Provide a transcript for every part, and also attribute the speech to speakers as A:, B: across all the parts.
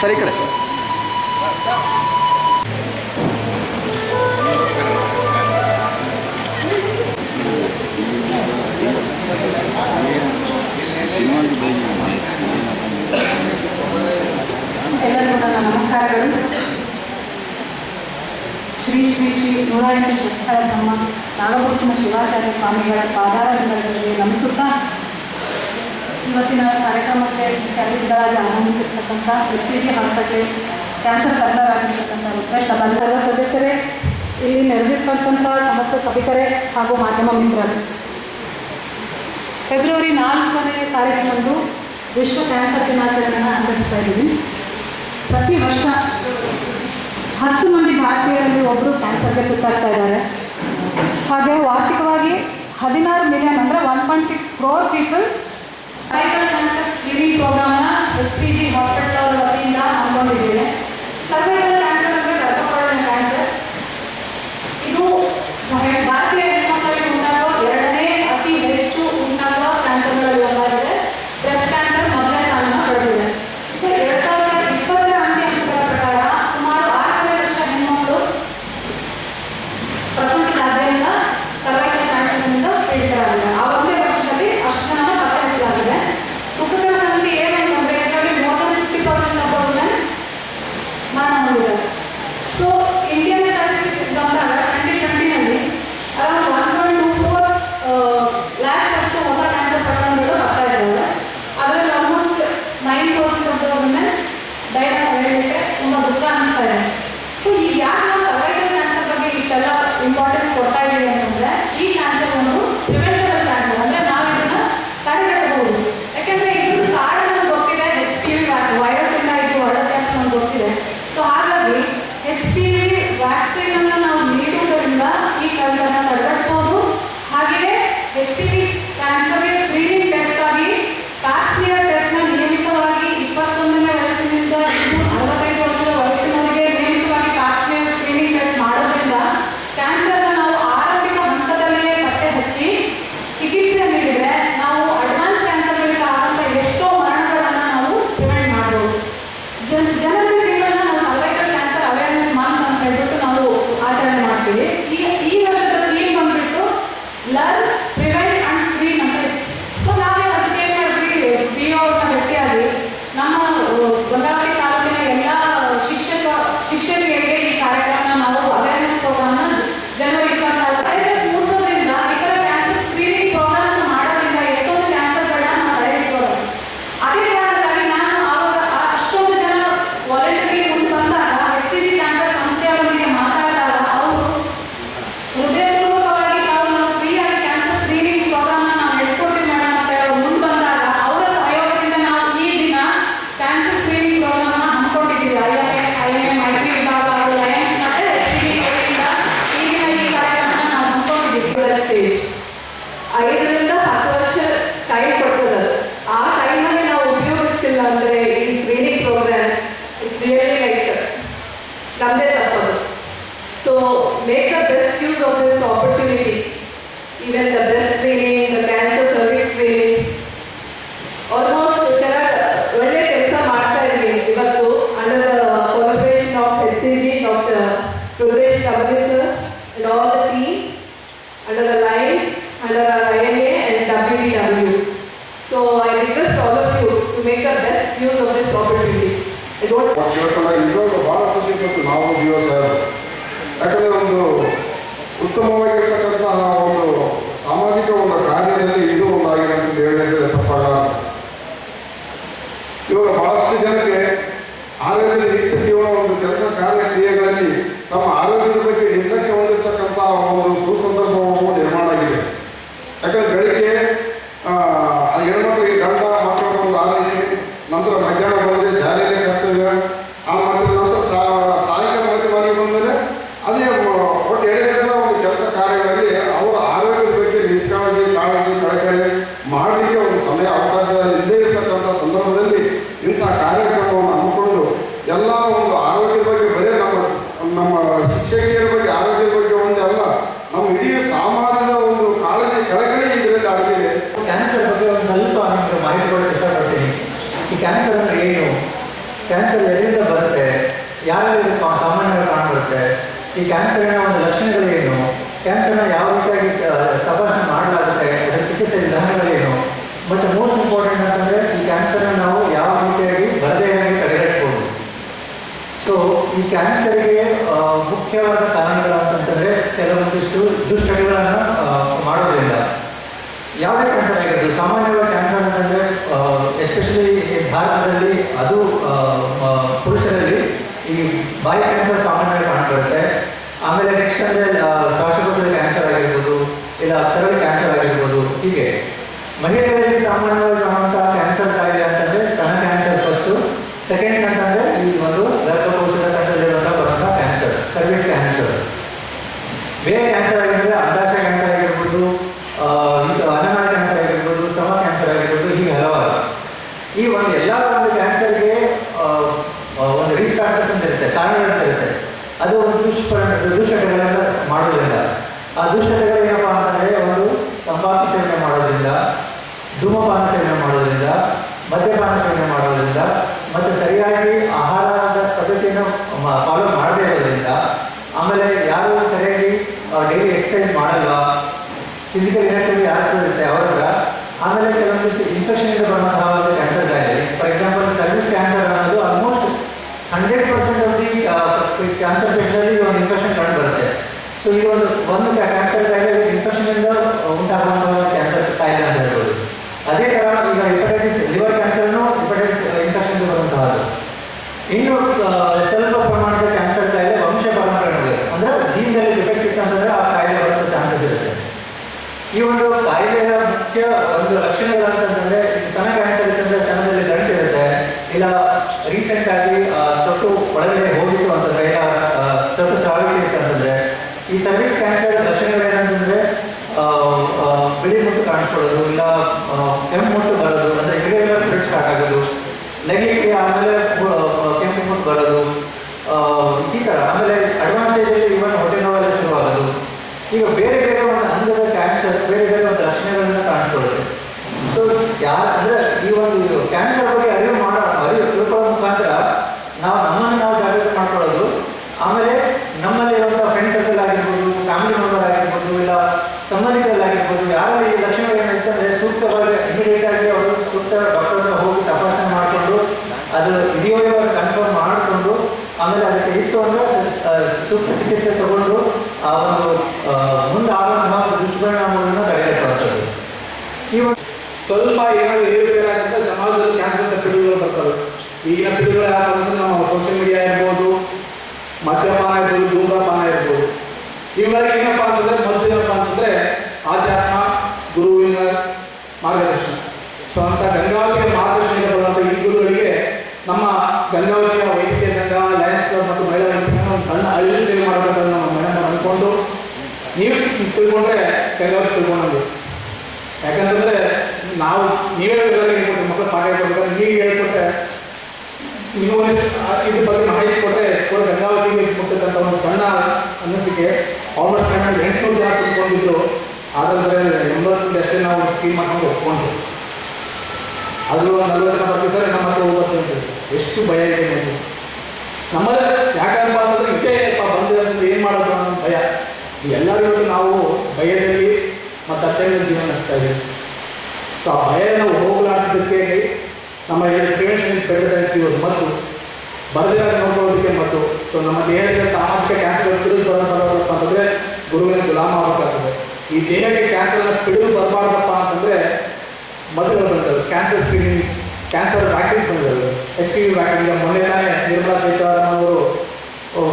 A: సరే ఇక్కడ ನಮಸ್ಕಾರಗಳು ಶ್ರೀ ಶ್ರೀ ಶ್ರೀ ನೂರ ಎಂಟು ಶಿಕ್ಷಕರ ನಮ್ಮ ನಾಗಪುರುಷನ ಶಿವಾಚಾರ್ಯ ಸ್ವಾಮಿಗಳ ಪಾದಾರಗಳಲ್ಲಿ ನಮಿಸುತ್ತಾ ಇವತ್ತಿನ ಕಾರ್ಯಕ್ರಮಕ್ಕೆ ಕರೆದಿದ್ದಾಗಿ ಆಗಮಿಸಿರ್ತಕ್ಕಂಥ H C G hospital cancer ತಜ್ಞರಾಗಿರ್ತಕ್ಕಂಥ request ನಮ್ಮ ಸದಸ್ಯರೇ, ಇಲ್ಲಿ ನೆರೆದಿರ್ತಕ್ಕಂಥ ಸಮಸ್ತ ಸಭಿಕರೇ ಹಾಗೂ ಮಾಧ್ಯಮ ಮಿತ್ರರು. ಫೆಬ್ರವರಿ ನಾಲ್ಕನೇ ತಾರೀಕಿನಂದು ವಿಶ್ವ ಕ್ಯಾನ್ಸರ್ ದಿನಾಚರಣೆಯನ್ನು ಆಚರಿಸ್ತಾ ಇದ್ದೀವಿ. ಪ್ರತಿ ವರ್ಷ ಹತ್ತು ಮಂದಿ ಭಾರತೀಯರಲ್ಲಿ ಒಬ್ಬರು ಕ್ಯಾನ್ಸರ್ಗೆ ತುತ್ತಾಗ್ತಾ ಇದ್ದಾರೆ. ಹಾಗೆ ವಾರ್ಷಿಕವಾಗಿ ಹದಿನಾರು ಮಿಲಿಯನ್ ಅಂದರೆ one point six crore people
B: Cycle Cancer Screening Program na HCG Hospital
C: ಕೇಳ್ಕೊಂಡ ಇರೋದು ಬಹಳ ಖುಷಿ ಕೊಟ್ಟು ನಾವು ಜೀವ ಯಾಕಂದ್ರೆ ಒಂದು ಉತ್ತಮವಾಗಿರ್ತಕ್ಕಂತಹ ಒಂದು ಸಾಮಾಜಿಕ ಒಂದು ಕಾರ್ಯದಲ್ಲಿ ಇದು ಒಂದು ಅಂತ ಹೇಳಿದ್ರೆ ತಪ್ಪಾಗ ಇವಾಗ ಬಹಳಷ್ಟು ಜನಕ್ಕೆ ಆರೋಗ್ಯದ ನಿತ್ಯ ಜೀವನ ಒಂದು ಕೆಲಸ ಕಾರ್ಯ ಕ್ರಿಯೆಗಳಲ್ಲಿ ತಮ್ಮ ಆರೋಗ್ಯದ ಬಗ್ಗೆ ನಿರ್ಲಕ್ಷ್ಯ ಸಮಯ ಅವಕಾಶ ಇಲ್ಲದೇ ಇರತಕ್ಕಂಥ ಸಂದರ್ಭದಲ್ಲಿ ಇಂಥ ಕಾರ್ಯಕ್ರಮವನ್ನು ಹಮ್ಮಿಕೊಂಡು ಎಲ್ಲ ಒಂದು ಆರೋಗ್ಯದ
D: ಬಗ್ಗೆ ಬರೀ ನಮ್ಮ ನಮ್ಮ ಶಿಕ್ಷಕಿಯರ ಬಗ್ಗೆ ಆರೋಗ್ಯದ ಬಗ್ಗೆ ಒಂದೇ ಅಲ್ಲ, ನಮ್ಮ ಇಡೀ ಸಮಾಜದ ಒಂದು ಕಾಳಜಿ ಕೆಳಗಡೆ ಇದರಲ್ಲಿ ಆಗಿದೆ ಕ್ಯಾನ್ಸರ್ ಬಗ್ಗೆ ಒಂದು ಸ್ವಲ್ಪ ನಿಮಗೆ ಮಾಹಿತಿ ಕೊಡೋಕ್ಕೆ ಇಷ್ಟಪಡ್ತೀನಿ. ಈ ಕ್ಯಾನ್ಸರ್ ಅಂದರೆ ಏನು? ಕ್ಯಾನ್ಸರ್ ಎಲ್ಲಿಂದ ಬರುತ್ತೆ? ಯಾರು ಸಾಮಾನ್ಯವಾಗಿ ಕಾಣಬರುತ್ತೆ ಈ ಕ್ಯಾನ್ಸರ್ನ ಒಂದು ಮುಖ್ಯವಾದ ಕಾರಣಗಳು ಅಂತಂದ್ರೆ ಕೆಲವೊಂದಿಷ್ಟು ದುಷ್ಟಗಳನ್ನು ಮಾಡೋದ್ರಿಂದ. ಯಾವುದೇ ಕ್ಯಾನ್ಸರ್ ಆಗಿರೋದು ಸಾಮಾನ್ಯವಾಗಿ ಕ್ಯಾನ್ಸರ್ ಅಂತಂದ್ರೆ ಎಸ್ಪೆಷಲಿ ಭಾರತದಲ್ಲಿ ಅದು ಪುರುಷರಲ್ಲಿ ಈ ಬಾಯಿ ಕ್ಯಾನ್ಸರ್ ಸಾಮಾನ್ಯವಾಗಿ ಕಾಣ್ಬರುತ್ತೆ ಆಮೇಲೆ ನೆಕ್ಸ್ಟ್ ಅಂದರೆ ಶ್ವಾಸಕೋಶದ ಕ್ಯಾನ್ಸರ್ ಆಗಿರ್ಬೋದು ಇಲ್ಲ ಕರಳು ಕ್ಯಾನ್ಸರ್ ಆಗಿರ್ಬೋದು ಹೀಗೆ ಮಹಿಳೆಯರಲ್ಲಿ ಸಾಮಾನ್ಯವಾಗಿ ಕಾಣುವಂತಹ ಕ್ಯಾನ್ಸರ್ ಕಾಯಿಲೆ ಅಂತಂದ್ರೆ ಸ್ತನ ಕ್ಯಾನ್ಸರ್ ಫಸ್ಟು ಸೆಕೆಂಡ್ ಅಂತಂದ್ರೆ ಈ ಒಂದು ಗರ್ಭಕೋಶದ ಕಟ್ಟಲಿರುವಂತಹ ಬರುವಂತಹ ಕ್ಯಾನ್ಸರ್ ಸರ್ವಿಸ್ ಕ್ಯಾನ್ಸರ್ ಬೇರೆ ಕ್ಯಾನ್ಸರ್ ಆಗಿದ್ರೆ ಅಂಡಾಶಯ ಕ್ಯಾನ್ಸರ್ ಆಗಿರ್ಬೋದು ಆ, ಇದು ಅನ್ನನಾಳ ಕ್ಯಾನ್ಸರ್ ಆಗಿರ್ಬೋದು ಸ್ತಮ ಕ್ಯಾನ್ಸರ್ ಆಗಿರ್ಬೋದು ಹೀಗೆ ಹಲವಾರು ಈ ಒಂದು ಎಲ್ಲ ಒಂದು ಕ್ಯಾನ್ಸರ್ಗೆ ಒಂದು ರಿಸ್ಕ್ ಫ್ಯಾಕ್ಟರ್ಸ್ ಅಂತ ಇರುತ್ತೆ ಕಾರಣಗಳು ಅಂತ ಇರುತ್ತೆ ಅದು ಒಂದು ದುಷ್ಪರಿಣ ದುಶ್ಚಟಗಳನ್ನು ಮಾಡೋದ್ರಿಂದ ಏನಪ್ಪಾ ಅಂತಂದ್ರೆ ಒಂದು ತಂಬಾಕು ಸೇವನೆ ಮಾಡೋದ್ರಿಂದ, ಧೂಮಪಾನ ಸೇವನೆ ಮಾಡೋದ್ರಿಂದ, ಮದ್ಯಪಾನ ಸೇವನೆ ಮಾಡೋದ್ರಿಂದ ಮತ್ತು ಸರಿಯಾಗಿ ಆಹಾರದ ಪದ್ಧತಿಯನ್ನು ಫಾಲೋ ಮಾಡದೇ ಇರೋದ್ರಿಂದ, ಆಮೇಲೆ ಯಾರು ಸರಿಯಾಗಿ ಡೈಲಿ ಎಕ್ಸಸೈಸ್ ಮಾಡಲ್ಲ ಫಿಸಿಕಲ್ ಇನಾಕ್ಟಿವಿಟಿ ಯಾರು ಇರುತ್ತೆ ಅವರ ಆಮೇಲೆ ಕೆಲವೊಂದಿಷ್ಟು ಇನ್ಫೆಕ್ಷನ್ ಬರುವಂತಹ ಒಂದು ಕ್ಯಾನ್ಸರ್ ಕಾಯಿಲೆ ಫಾರ್ ಎಕ್ಸಾಂಪಲ್ ಸರ್ವಿಸ್ ಕ್ಯಾನ್ಸರ್ ಅನ್ನೋದು almost hundred percent of the cancer ಪೇಷಂಟಲ್ಲಿ ಒಂದು ಇನ್ಫೆಕ್ಷನ್ ಕಂಡು ಬರುತ್ತೆ ಸೊ ಇದು ಒಂದು ಒಂದು ಕ್ಯಾನ್ಸರ್ ಕಾಯಿಲೆ ಇನ್ಫೆಕ್ಷನ್ ಇಂದ ಉಂಟಾಗುವಂತಹ ಕ್ಯಾನ್ಸರ್ ಕಾಯಿಲೆ ಅಂತ ಹೇಳ್ಬೋದು ಅದೇ ತರ ಈಗ ಹೆಪಟೈಟಿಸ್ ಲಿವರ್ ಕ್ಯಾನ್ಸರ್ನು ಹೆಪಟೈಟಿಸ್ ಇನ್ಫೆಕ್ಷನ್ ಬರುವಂತಹದ್ದು ಇನ್ನು ಆ, ಸ್ವಲ್ಪ ಪ್ರಮಾಣದ ಕ್ಯಾನ್ಸರ್ ಕಾಯಿಲೆ ವಂಶ ಪರಂಪರೆಗಳು ಅಂದ್ರೆ ಜೀನ್ದಲ್ಲಿ ಡಿಫೆಕ್ಟ್ ಇತ್ತು ಅಂತಂದ್ರೆ ಆ ಕಾಯಿಲೆ ಬರೋ ಚಾನ್ಸಸ್ ಇರುತ್ತೆ ಈ ಒಂದು ಕಾಯಿಲೆಯ ಮುಖ್ಯ ಒಂದು ಲಕ್ಷಣಗಳು ಅಂತಂದ್ರೆ ಈ ಸ್ತನ ಕ್ಯಾನ್ಸರ್ ಇತ್ತಂದ್ರೆ ಸ್ತನದಲ್ಲಿ ಗಂಟು ಇರುತ್ತೆ ಇಲ್ಲ ರೀಸೆಂಟ್ ಆಗಿ ತೊಟ್ಟು ಒಳಗಡೆ ಹೋಗಿತ್ತು ಅಂತಂದ್ರೆ ತೊಟ್ಟು ಇತ್ತು ಅಂತಂದ್ರೆ ಈ ಸರ್ವಿಸ್ ಕ್ಯಾನ್ಸರ್ ಲಕ್ಷಣಗಳೇನಂತಂದ್ರೆ ಬಿಳಿ ಮುಟ್ಟು ಕಾಣಿಸ್ಕೊಳ್ಳೋದು, ಇಲ್ಲ ಕೆಂಪು ಮುಟ್ಟು ಬರೋದು, ಅಂದ್ರೆ ಇರೆಗ್ಯುಲರ್ ಬ್ಲಡ್ ಸ್ಟಾರ್ಟ್ ಆಗೋದು ಲೈಂಗಿಕ ಆಮೇಲೆ ಕೆಂಪು ಮುಟ್ಟು ಬರೋದು ಈ ಥರ ಆಮೇಲೆ ಅಡ್ವಾನ್ಸ್ ಸ್ಟೇಜಲ್ಲಿ ಇವನ್ ಹೊಟ್ಟೆ ನೋವೆಲ್ಲ ಶುರುವಾಗೋದು. ಈಗ ಬೇರೆ ಬೇರೆ ಒಂದು ಅಂಗದ ಕ್ಯಾನ್ಸರ್ ಬೇರೆ ಬೇರೆ ಒಂದು ಲಕ್ಷಣಗಳನ್ನ ಕಾಣಿಸ್ಕೊಳ್ಳುತ್ತೆ ಸೊ ಯಾರು, ಅಂದ್ರೆ ಈ ಒಂದು ಕ್ಯಾನ್ಸರ್ ಅರಿವು ಮಾಡೋ ಅರಿವು ತಿಳ್ಕೊಳ್ಳೋ ಮುಖಾಂತರ ನಾವು ನಮ್ಮನ್ನು ನಾವು ಜಾಗೃತಿ ಮಾಡ್ಕೊಳ್ಳೋದು ಆಮೇಲೆ ನಮ್ಮಲ್ಲಿ ಇರುವಂತಹ ಫ್ರೆಂಡ್ ಸರ್ಕಲ್ ಆಗಿರ್ಬೋದು ಫ್ಯಾಮಿಲಿ ಮೆಂಬರ್ ಆಗಿರ್ಬೋದು ಇಲ್ಲ ಸಂಬಂಧಿಕರಾಗಿರ್ಬೋದು ಯಾರಲ್ಲಿ ಈ ಲಕ್ಷಣಗಳು ಏನಿರುತ್ತೆ ಅಂದ್ರೆ ಸೂಕ್ತವಾಗಿ ಇಮಿಡಿಯೇಟ್ ಆಗಿ ಅವರು ಸೂಕ್ತ ಡಾಕ್ಟರ್ ಹತ್ರ ಹೋಗಿ ತಪಾಸಣೆ ಮಾಡಿಕೊಂಡು ಅದು ಇದೆಯೋ ಇವಾಗ ಕನ್ಫರ್ಮ್ ಮಾಡಿಕೊಂಡು ಆಮೇಲೆ ಅದಕ್ಕೆ ಇತ್ತು ಅಂದ್ರೆ ಆ, ಸೂಕ್ತ ಚಿಕಿತ್ಸೆ ತಗೊಂಡು ಆ ಒಂದು ಮುಂದೆ ಆಗುವಂತಹ ದುಷ್ಪರಿಣಾಮಗಳನ್ನು ತಡೆಗಟ್ಟುವಂಥದ್ದು ಈ ಒಂದು
E: ಸ್ವಲ್ಪ ಏನಾದರೂ ಏರುಪೇರಾಗುತ್ತೆ ಸಮಾಜದಲ್ಲಿ ಕ್ಯಾನ್ಸರ್ ಅಂತ ಪಿಡುಗುಗಳು ಬರ್ತವೆ. ಈಗಿನ ಪಿಡುಗಳು ಯಾರು ನಾವು ಸೋಷಿಯಲ್ ಮೀಡಿಯಾ ಇರ್ಬೋದು, ಮದ್ಯಪಾನ ಇರ್ಬೋದು ಧೂಮಪಾನ ಇರ್ಬೋದು. ಇವುಗಳಿಗೆ ಏನಪ್ಪ ಅಂತಂದ್ರೆ ಮೊದಲು ಏನಪ್ಪ ಅಂತಂದ್ರೆ ಆಧ್ಯಾತ್ಮ ಗುರುವಿನ ಮಾರ್ಗದರ್ಶನ ಸೊ ಅಂತ ಗಂಗಾವತಿಗೆ ಮಾರ್ಗದರ್ಶನ ಬರುವಂಥ ಈ ಗುರುಗಳಿಗೆ ನಮ್ಮ ಗಂಗಾವತಿಯ ವೈದ್ಯಕೀಯ ಸಂಘ ಲಯನ್ಸ್ ಕ್ಲಬ್ ಮತ್ತು ಮಹಿಳಾ ವೈದ್ಯಕೀಯ ಸಂಘ ಒಂದು ಸಣ್ಣ ಅಳಿಲು ಸೇವೆ ಮಾಡಬೇಕಂತ ನಮ್ಮ ಮನೆಯನ್ನು ಅಂದ್ಕೊಂಡು ನೀವು ತಿಳ್ಕೊಂಡ್ರೆ ಕೆಲವರು ತಿಳ್ಕೊಂಡಂಗೆ. ಯಾಕಂತಂದ್ರೆ ನಾವು ನೀವೇ ವಿವರ ಹೇಳ್ಕೊಟ್ರೆ ಮಕ್ಕಳು ಪಾಠ ಹೇಳ್ಕೊಡ್ತಾರೆ, ನೀವು ಹೇಳ್ಕೊಟ್ರೆ ನೀವು ಇದ್ರ ಬಗ್ಗೆ ಮಾಹಿತಿ ಕೊಟ್ಟರೆ ಕೂಡ ಗಂಗಾವತಿಗೆ ಕೊಟ್ಟಿರ್ತಕ್ಕಂಥ ಒಂದು ಸಣ್ಣ ಅನಿಸಿಕೆ. ಆಲ್ಮೋಸ್ಟ್ ಕನ್ನಡ ಎಂಟುನೂರು ಜನ ತಿಳ್ಕೊಂಡಿದ್ರು ಆದ್ರೆ ಎಂಬತ್ತು ಅಷ್ಟೇ ನಾವು ಸ್ಕೀಮ್ ಮಾಡ್ಕೊಂಡು ಒಪ್ಕೊಂಡು ಅದು ನಲ್ವತ್ತು ನಲವತ್ತು ಸರಿ, ನಮ್ಮ ಹತ್ರ ಹೋಗ್ಬರ್ತೀವಿ ಅಂತ. ಎಷ್ಟು ಭಯ ಇದೆ ನಮ್ಮ ನಮ್ಮಲ್ಲೇ ಯಾಕಂದ್ರೆ ಇದೇ ಬಂದಿರೋದ್ರಿಂದ ಏನು ಮಾಡೋದು ಅನ್ನೋ ಭಯ. ಎಲ್ಲರಿಗೂ ನಾವು ಭಯದಲ್ಲಿ ಮತ್ತು ಅತ್ಯಂತ ಜೀವನ ನಡೆಸ್ತಾ ಇದ್ದೀವಿ. ಸೊ ಆ ಭಯನ ಹೋಗಲಾಡಿಸೋದಕ್ಕೆ ನಮ್ಮ ಪ್ರಿವೆನ್ಷನ್ ಇಸ್ ಬೆಟರ್ ಇರ್ತೀವಿ ಮತ್ತು ಬರದೇ ನೋಡ್ಕೊಳ್ಳೋದಕ್ಕೆ ಮತ್ತು ಸೊ ನಮ್ಮ ದೇಹಕ್ಕೆ ಸಾಮಾಜಿಕ ಕ್ಯಾನ್ಸರ್ ಪಿಡುಗು ಬರಬಾರ್ದಪ್ಪ ಅಂತಂದರೆ ಗುರುವಿನ ಗುಲಾಮ ಆಗಬೇಕಾಗ್ತದೆ. ಈ ದೇಹಕ್ಕೆ ಕ್ಯಾನ್ಸರ್ನ ಪಿಡಿದು ಬರಬಾರ್ದಪ್ಪ ಅಂತಂದರೆ ಮೊದಲು ಬಂದದ್ದು ಕ್ಯಾನ್ಸರ್ ಸ್ಕ್ರೀನಿಂಗ್ ಕ್ಯಾನ್ಸರ್ ವ್ಯಾಕ್ಸಿನ್ಸ್ ಬಂದಿರೋದು ಎಚ್ ಪಿ ವಿ ವ್ಯಾಕ್ಸಿನ್ ಈಗ ಮೊನ್ನೆ ತಾನೇ ನಿರ್ಮಲಾ ಸೀತಾರಾಮನ್ ಅವರು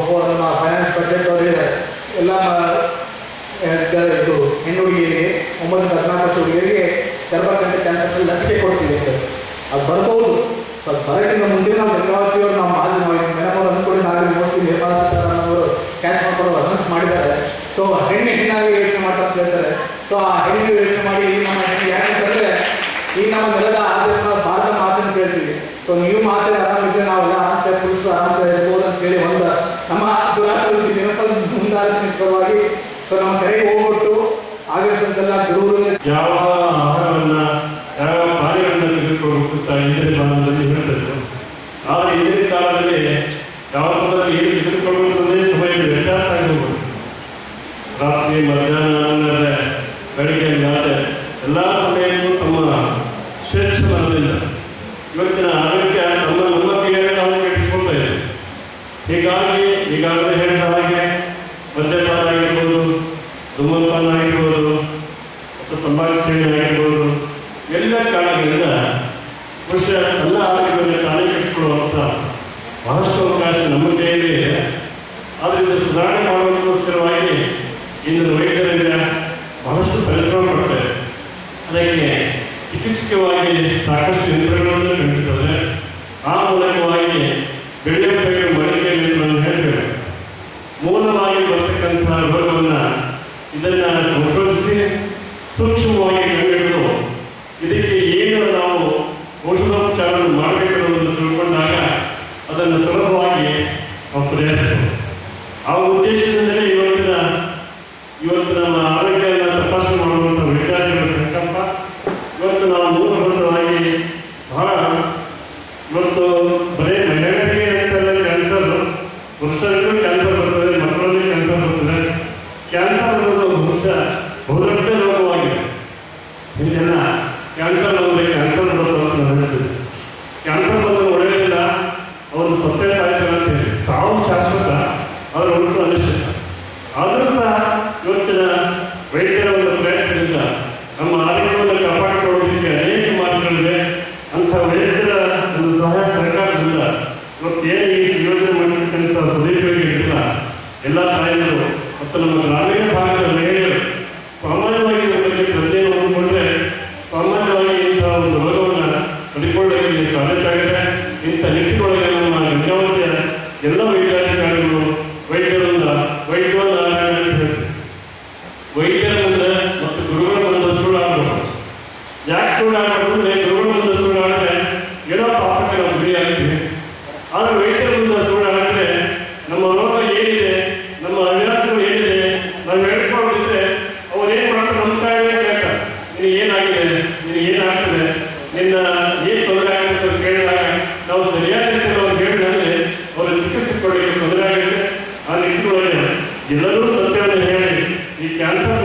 E: ಫೋರ್ ನಮ್ಮ ಫೈನಾನ್ಸ್ ಬಜೆಟ್ ಅವರಿಗೆ ಎಲ್ಲ ಮ- ಗ- ಇದು ಹೆಣ್ಣು ಹುಡುಗಿಯರಿಗೆ ಒಂಬತ್ತು ಹದಿನಾಲ್ಕು ಹುಡುಗಿಯರಿಗೆ ಗರ್ಭಕಂಠ ಕ್ಯಾನ್ಸರ್ ಲಸಿಕೆ ಕೊಡ್ತೀವಿ ಅಂತ. ಅದು ಬರ್ಬೋದು. ಸ್ವಲ್ಪ ಬರೋಕ್ಕಿಂತ ಮುಂದೆ ನಾವು ಗಂಗಾವತಿಯವರು ನಾವು ಮಾಡಿ ನಾವು ಮೇಡಮ್ ಅಂದ್ಕೊಂಡು ನಾವು ನೋಡ್ತೀವಿ ನಿರ್ಮಲಾ ಸೀತಾರಾಮನ್ ಕ್ಯಾಚ್ ಮಾಡ್ಕೊಂಡು ಅನೌನ್ಸ್ ಮಾಡಿದ್ದಾರೆ. ಸೊ ಹೆಣ್ಣು ಹೆಣ್ಣಾಗಿ ಯೋಚನೆ ಮಾಡ್ತಾ ಹೇಳ್ತಾರೆ. ಸೊ ಆ ಹೆಣ್ಣಿಗೆ ಯೋಚನೆ ಮಾಡಿ ಈ ನಮ್ಮ ಹೆಣ್ಣು ಯಾಕಂತಂದ್ರೆ ಈ ನಮ್ಮ ನೆಲದ ಆದೇಶ ಭಾರತ ಮಾತನ್ನು ಕೇಳ್ತೀವಿ ಸೊ ನೀವು ಮಾತ್ರ ಆರಾಮಿದ್ರೆ ನಾವೆಲ್ಲ ಆಸೆ ಪುರುಷರು ಆಸೆ ಇರ್ಬೋದು ಅಂತ ಹೇಳಿ ಒಂದು. ನಮ್ಮ ದುರಾತ್ಮ ದಿನಫಲ ಮುಂದಾದ ಪರವಾಗಿ ಸೊ ನಮ್ಮ ಕರೆಗೆ ಗುರುಗಳು
F: ಯಾವ ಆಹಾರವನ್ನು ಯಾವ ಕಾರ್ಯಗಳನ್ನ ತೆಗೆದುಕೊಳ್ಬೇಕು ಅಂತ ಹಿಂದಿನ ಕಾಲದಲ್ಲಿ ಹೇಳ್ತಿದ್ರು ಆದರೆ ಹಿಂದಿನ ಕಾಲದಲ್ಲಿ ಯಾವ ಸಮಯದಲ್ಲಿ ಏನು ತೆಗೆದುಕೊಳ್ಳುವಂಥದ್ದೇ ಸಮಯ ವ್ಯತ್ಯಾಸ ಆಗಿರ್ಬೋದು ರಾತ್ರಿ, ಮಧ್ಯಾಹ್ನ ಅನ್ನದೇ ಬೆಳಿಗ್ಗೆ ಆದರೆ ಎಲ್ಲ ಸಮಯಕ್ಕೂ ತಮ್ಮ ಶ್ರೇಷ್ಠ ಬರಲಿಲ್ಲ ಇವತ್ತಿನ ಆರೋಗ್ಯ ನಮ್ಮ ನಮ್ಮ ಕೈಯಾಗ ನಾವು ಕೆಟ್ಟಿಸ್ಕೊಳ್ತಾ ಇದ್ದೀವಿ ಹೀಗಾಗಿ ಈಗಾಗಲೇ ವೈದ್ಯರ ಮುಂದೆ ಮತ್ತು ಗುರುಗಳ ಮುಂದೆ ಸುಳ್ಳಾಡಬಹುದು ಯಾಕೆ ಸುಳ್ಳಾಡಬಹುದು ಅಂದ್ರೆ ಗುರುಗಳ ಮುಂದೆ ಸುಳ್ಳಾಡಿದ್ರೆ ಏನೋ ಪಾಪಕ್ಕೆ ನಾವು ಗುರಿ ಆಗ್ತೀವಿ ಆದರೆ ವೈದ್ಯರ ಮುಂದೆ ಸುಳ್ಳಾಡಿದ್ರೆ ನಮ್ಮ ರೋಗ ಏನಿದೆ, ನಮ್ಮ ಹವ್ಯಾಸಗಳು ಏನಿದೆ, ನಾವು ಹೇಳ್ಕೊಂಡಿದ್ರೆ ಅವ್ರು ಏನು ಮಾಡ್ತಾರೆ ನಮ್ಮ ಕಾಯಿಲೆ ಕೇಳ್ತಾರೆ. ನಿನಗೆ ಏನಾಗಿದೆ? ನಿನಗೆ ಏನಾಗ್ತದೆ? ನಿನ್ನ ಏನು ತೊಂದರೆ ಆಗುತ್ತೆ ಅಂತ ಕೇಳಿದಾಗ ನಾವು ಸರಿಯಾದ ರೀತಿಯಲ್ಲಿ ಅವ್ರು ಹೇಳಿದ್ರೆ ಅವರು ಚಿಕಿತ್ಸೆ ಕೊಡಲಿಕ್ಕೆ ತೊಂದರೆ ಆಗುತ್ತೆ. ಆ ನಿಟ್ಟಿನೊಳಗೆ ಎಲ್ಲರೂ ఈ క్యాన్సర్